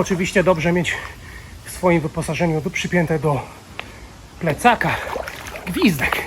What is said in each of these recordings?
oczywiście dobrze mieć w swoim wyposażeniu przypięte do plecaka gwizdek.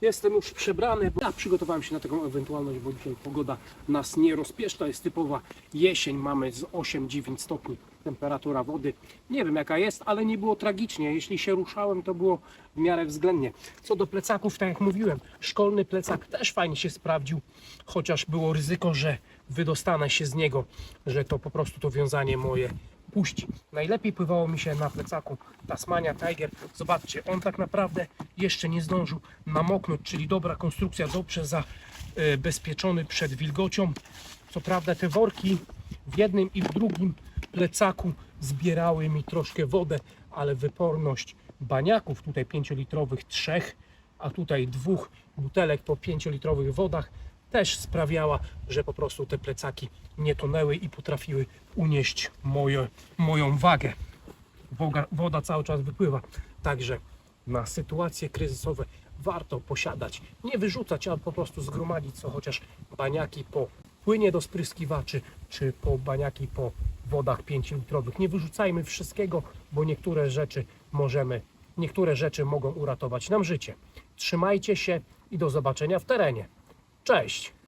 Jestem już przebrany. Ja przygotowałem się na taką ewentualność, bo dzisiaj pogoda nas nie rozpieszcza. Jest typowa jesień. Mamy z 8-9 stopni temperatura wody. Nie wiem jaka jest, ale nie było tragicznie. Jeśli się ruszałem, to było w miarę względnie. Co do plecaków, tak jak mówiłem, szkolny plecak też fajnie się sprawdził, chociaż było ryzyko, że wydostanę się z niego, że to po prostu to wiązanie moje puści. Najlepiej pływało mi się na plecaku Tasmania Tiger. Zobaczcie, on tak naprawdę jeszcze nie zdążył namoknąć, czyli dobra konstrukcja, dobrze zabezpieczony przed wilgocią. Co prawda te worki w jednym i w drugim plecaku zbierały mi troszkę wodę, ale wyporność baniaków, tutaj 5-litrowych trzech, a tutaj dwóch butelek po 5-litrowych wodach też sprawiała, że po prostu te plecaki nie tonęły i potrafiły unieść moje, moją wagę. Woga, woda cały czas wypływa, także na sytuacje kryzysowe warto posiadać, nie wyrzucać, ale po prostu zgromadzić co chociaż baniaki po płynie do spryskiwaczy, czy po baniaki po wodach 5-litrowych. Nie wyrzucajmy wszystkiego, bo niektóre rzeczy możemy, niektóre rzeczy mogą uratować nam życie. Trzymajcie się i do zobaczenia w terenie. Cześć!